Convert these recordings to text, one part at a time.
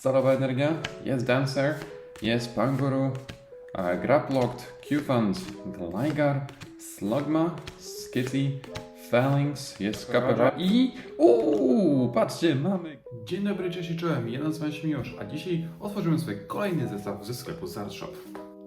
Stalowa Energia, jest Dancer, jest Panguru, Graplocked, Q-Fund, Gligar, Slugma, Skitty, Phalanx, jest Kapera i... Uuu, patrzcie, mamy... Dzień dobry, cześć i czołem, ja nazywam się Miłosz, a dzisiaj otworzymy sobie kolejny zestaw ze sklepu Zarshop.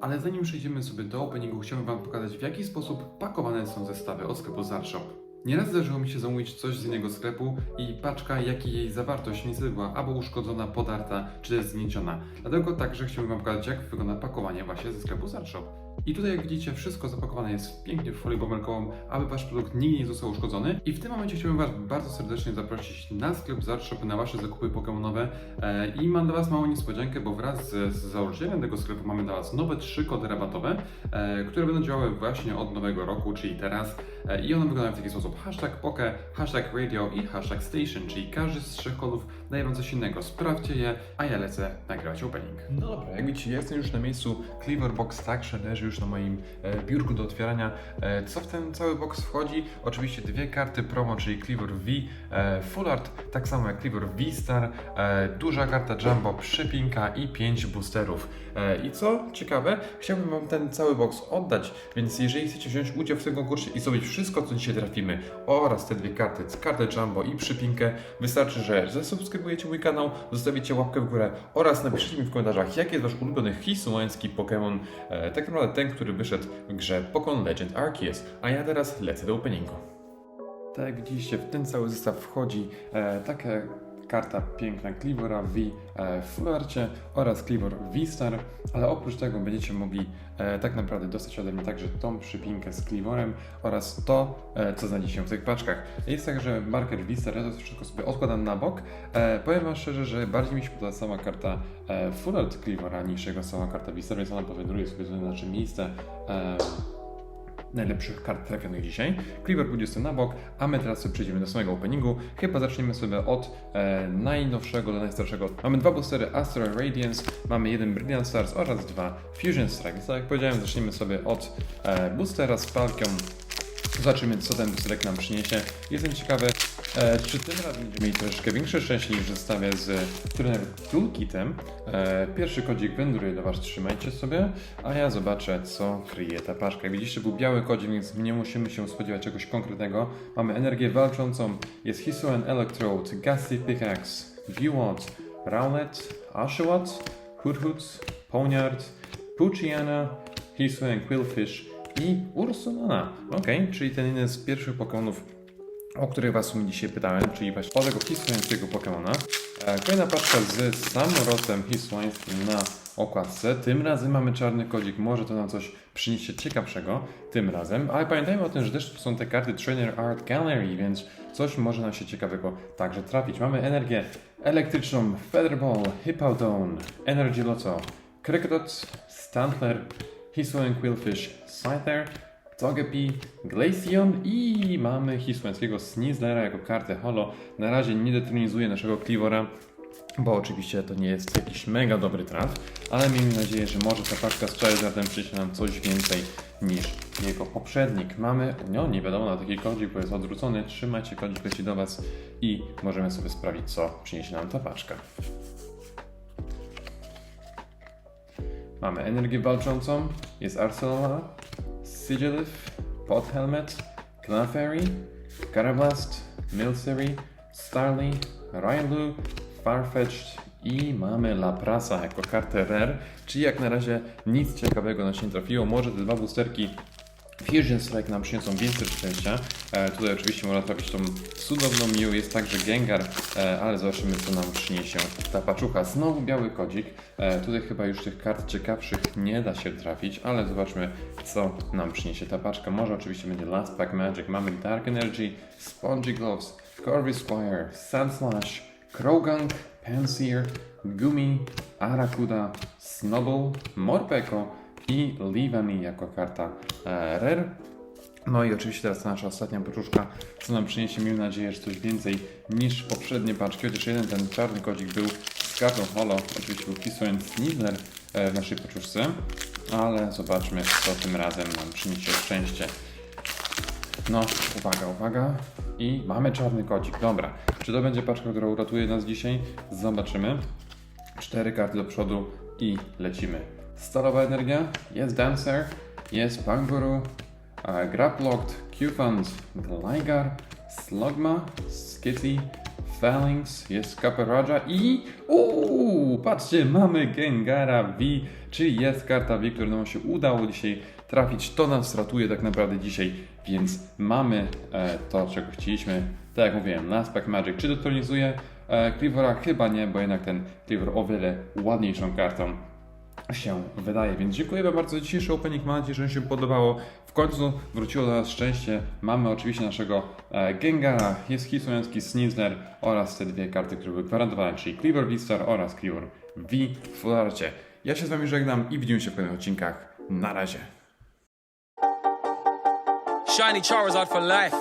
Ale zanim przejdziemy sobie do openingu, chciałbym Wam pokazać w jaki sposób pakowane są zestawy od sklepu Zarshop. Nieraz zdarzyło mi się zamówić coś z innego sklepu i paczka, jak i jej zawartość niestety była albo uszkodzona, podarta, czy też zgnieciona. Dlatego także chciałbym Wam pokazać, jak wygląda pakowanie właśnie ze sklepu Zarshop. I tutaj, jak widzicie, wszystko zapakowane jest pięknie w folię bąbelkową, aby Wasz produkt nigdy nie został uszkodzony. I w tym momencie chciałbym Was bardzo serdecznie zaprosić na sklep Zarshop na Wasze zakupy Pokemonowe. E, I mam dla Was małą niespodziankę, bo wraz z, z założycielem tego sklepu mamy dla Was nowe trzy kody rabatowe, e, które będą działały właśnie od nowego roku, czyli teraz. E, I one wyglądają w taki sposób hashtag poke, hashtag radio i hashtag station, czyli każdy z trzech kodów daje coś innego. Sprawdźcie je, a ja lecę nagrywać opening. No dobra, jak widzicie, ja jestem już na miejscu. Cleaver Box także leży już na moim e, biurku do otwierania. E, co w ten cały box wchodzi? Oczywiście dwie karty promo, czyli Cleaver V Full Art, tak samo jak Cleaver V Star, e, duża karta Jumbo Przypinka i pięć boosterów. I co ciekawe, chciałbym Wam ten cały box oddać, więc jeżeli chcecie wziąć udział w tym konkursie i zrobić wszystko, co dzisiaj trafimy, oraz te dwie karty, kartę Jumbo i Przypinkę, wystarczy, że zasubskrybujecie mój kanał, zostawicie łapkę w górę oraz napiszcie mi w komentarzach, jaki jest Wasz ulubiony hisułański Pokémon, e, tak naprawdę ten, który wyszedł w grze Pokémon Legend Arceus. A ja teraz lecę do openingu. Tak jak widzicie, w ten cały zestaw wchodzi e, karta piękna Clivora V e, w Fullarcie oraz Clivor V-Star, ale oprócz tego będziecie mogli e, tak naprawdę dostać ode mnie także tą przypinkę z Clivorem oraz to, e, co znajdzie się w tych paczkach. Jest tak, że marker V-Star, ja to wszystko sobie odkładam na bok. Powiem Wam szczerze, że bardziej mi się podoba sama karta Fullart Clivora niż jego sama karta V-Star, więc ona powędruje sobie na nasze miejsce. Najlepszych kart trafionych dzisiaj. Cleaver pójdzie na bok, a my teraz sobie przejdziemy do samego openingu. Chyba zaczniemy sobie od e, najnowszego do najstarszego. Mamy dwa boostery Astro Radiance, mamy jeden Brilliant Stars oraz dwa Fusion Strike. Tak jak powiedziałem, zaczniemy sobie od e, boostera z palką. Zobaczymy, co ten boosterek nam przyniesie. Jestem ciekawy, e, czy tym razem będziemy mieli troszeczkę większe szczęście niż w zestawie z Turner Toolkitem. E, pierwszy kodzik wędruje do Was, trzymajcie sobie, a ja zobaczę, co kryje ta paczka. Jak widzicie, był biały kodzik, więc nie musimy się spodziewać czegoś konkretnego. Mamy energię walczącą, jest Hisuian Electrode, Ghastly Pickaxe, Viewot, Rowlet, Oshawott, Hoodhoots, Poniard, Puchiana, Hisuian Quillfish i Ursulana. Ok, czyli ten jeden z pierwszych Pokémonów, o których Was dzisiaj pytałem, czyli właśnie o tego hisuańskiego Pokemona. E, Kolejna paczka z samolotem hisuańskim na okładce. Tym razem mamy czarny kodzik, może to nam coś przyniesie ciekawszego tym razem, ale pamiętajmy o tym, że też są te karty Trainer Art Gallery, więc coś może nam się ciekawego także trafić. Mamy energię elektryczną, Featherball, Hippowdon, Energy Lotto, Kricketot, Stantler, Hisuian Quillfish, Scyther, Togepi, Glaceon i mamy hiszpańskiego Snizzlera jako kartę holo. Na razie nie detronizuje naszego Clivora, bo oczywiście to nie jest jakiś mega dobry traf, ale miejmy nadzieję, że może ta paczka z Charizardem przyniesie nam coś więcej niż jego poprzednik. Mamy, no nie wiadomo, na taki kodzik, bo jest odwrócony. Trzymajcie, kodzik leci do Was i możemy sobie sprawdzić, co przyniesie nam ta paczka. Mamy energię walczącą, jest Arsenal, Sigilif, Pot Helmet, Carablast, Milcery, Starly, Railu, Farfetch'd i mamy Laprasa jako kartę Rare, czyli jak na razie nic ciekawego nam się nie trafiło. Może te dwa boosterki Fusion Strike nam przyniosą więcej szczęścia. E, tutaj oczywiście można trafić tą cudowną Mew, jest także Gengar, e, ale zobaczymy co nam przyniesie ta paczucha. Znowu biały kodzik. E, tutaj chyba już tych kart ciekawszych nie da się trafić, ale zobaczmy co nam przyniesie ta paczka. Może oczywiście będzie Last Pack Magic. Mamy Dark Energy, Spongy Gloves, Corvus Squire, Sandslash, Krogang, Panseer, Gumi, Arakuda, Snubble, Morpeko i Leave jako karta Rare. No i oczywiście teraz ta nasza ostatnia paczuszka, co nam przyniesie, miejmy nadzieję, że coś więcej niż poprzednie paczki, chociaż jeden ten czarny kodzik był z kartą holo, oczywiście był Hisuian Snizzler e, w naszej paczuszce, ale zobaczmy, co tym razem nam przyniesie szczęście. No, uwaga, uwaga. I mamy czarny kodzik. Dobra. Czy to będzie paczka, która uratuje nas dzisiaj? Zobaczymy. Cztery karty do przodu i lecimy. Stalowa energia, jest Dancer, jest Panguru, e, Graplocked, Q-Fund, Gligar, Slugma, Skitty, Phalanx, jest Kaperaja i... Uuu, patrzcie, mamy Gengara V, czyli jest karta V, którą nam się udało dzisiaj trafić. To nas ratuje tak naprawdę dzisiaj, więc mamy e, to, czego chcieliśmy. Tak jak mówiłem, Last Pack Magic czy detronizuje e, Cleavera? Chyba nie, bo jednak ten Cleaver o wiele ładniejszą kartą się wydaje. Więc dziękuję Wam bardzo za dzisiejszy opening. Mam nadzieję, że się podobało. W końcu wróciło do nas szczęście. Mamy oczywiście naszego e, Gengara, jest Hisuński Snizzler oraz te dwie karty, które były gwarantowane, czyli Cleaver V-Star oraz Cleaver V w Fularcie. Ja się z Wami żegnam i widzimy się w kolejnych odcinkach. Na razie. Shiny Charizard for life.